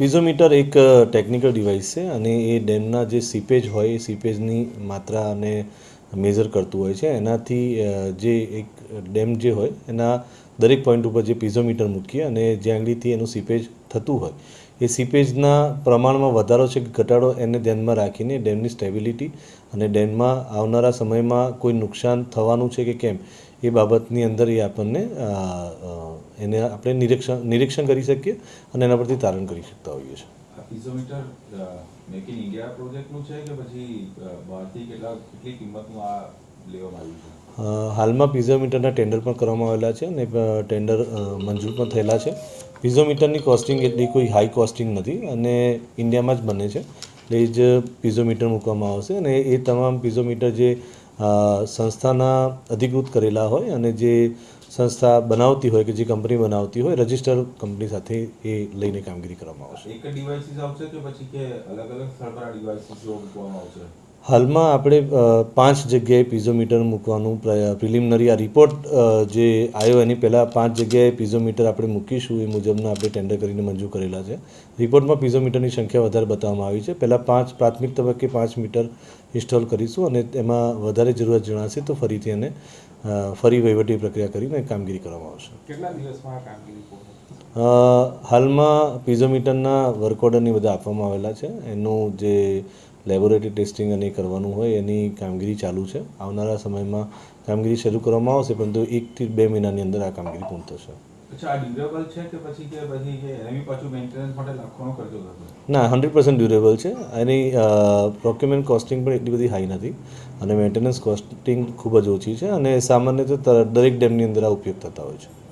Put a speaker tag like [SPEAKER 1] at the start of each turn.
[SPEAKER 1] પિઝોમીટર એક technical device છે અને એ ડેમના જે સીપેજ હોય, એ સીપેજની માત્રા અને મેઝર કરતું હોય છે. એનાથી જે એક ડેમ જે હોય, એના દરેક પોઈન્ટ ઉપર જે પિઝોમીટર મૂકીએ અને જ્યાં આગળથી એનું સીપેજ થતું હોય, એ સીપેજના પ્રમાણમાં વધારો છે કે ઘટાડો એને ધ્યાનમાં રાખીને ડેમની સ્ટેબિલિટી અને ડેમમાં આવનારા સમયમાં કોઈ નુકસાન થવાનું છે કે કેમ એ બાબતની અંદર એ આપણને એને આપણે નિરીક્ષણ નિરીક્ષણ કરી શકીએ અને એના પરથી તારણ કરી શકતા હોઈએ છીએ.
[SPEAKER 2] મેક ઇન ઇન્ડિયા પ્રોજેક્ટનું છે કે પછી બહારથી કેટલા કેટલી કિંમતનું આ લેવામાં આવ્યું છે?
[SPEAKER 1] હાલમાં પિઝોમીટરના ટેન્ડર પણ કરવામાં આવેલા છે અને ટેન્ડર મંજૂર પણ થયેલા છે. પીઝોમીટરની કોસ્ટિંગ એટલી કોઈ હાઈ કોસ્ટિંગ નથી અને ઇન્ડિયામાં જ બને છે. એટલે એ જ પિઝોમીટર મૂકવામાં આવશે અને એ તમામ પિઝોમીટર જે સંસ્થાના અધિકૃત કરેલા હોય અને જે સંસ્થા બનાવતી હોય કે જે કંપની બનાવતી હોય રજિસ્ટર કંપની સાથે એ લઈને કામગીરી કરવામાં આવશે.
[SPEAKER 2] એક ડિવાઇસીસ આવશે કે પછી કે અલગ અલગ સ્થળ પર ડિવાઇસીસ મૂકવામાં આવશે?
[SPEAKER 1] હાલમાં આપણે પાંચ જગ્યાએ પિઝોમીટર મૂકવાનું પ્રિલિમિનરી આ રિપોર્ટ જે આવ્યો એની પહેલાં પાંચ જગ્યાએ પિઝોમીટર આપણે મૂકીશું એ મુજબના આપણે ટેન્ડર કરીને મંજૂર કરેલા છે. રિપોર્ટમાં પીઝોમીટરની સંખ્યા વધારે બતાવવામાં આવી છે. પહેલાં પાંચ પ્રાથમિક તબક્કે પાંચ મીટર ઇન્સ્ટોલ કરીશું અને એમાં વધારે જરૂરિયાત જણાશે તો ફરીથી એને ફરી વહીવટી પ્રક્રિયા કરીને કામગીરી કરવામાં આવશે.
[SPEAKER 2] કેટલા દિવસમાં કામગીરી
[SPEAKER 1] હાલમાં પિઝોમીટરના વર્ક ઓર્ડરની બધા આપવામાં આવેલા છે. એનું જે લેબોરેટરી ટેસ્ટિંગ અને કરવાનું હોય એની કામગીરી ચાલુ છે. આવનારા સમયમાં કામગીરી શરૂ કરવામાં આવશે પરંતુ એકથી બે મહિનાની અંદર આ કામગીરી પૂર્ણ થશે. ના હંડ્રેડ પર્સન્ટ ડ્યુરેબલ છે. એની પ્રોક્યુમેન્ટ કોસ્ટિંગ પણ એટલી બધી હાઈ નથી અને મેન્ટેનન્સ કોસ્ટિંગ ખૂબ જ ઓછી છે અને સામાન્ય તો, દરેક ડેમની અંદર આ ઉપયોગ થતા હોય છે.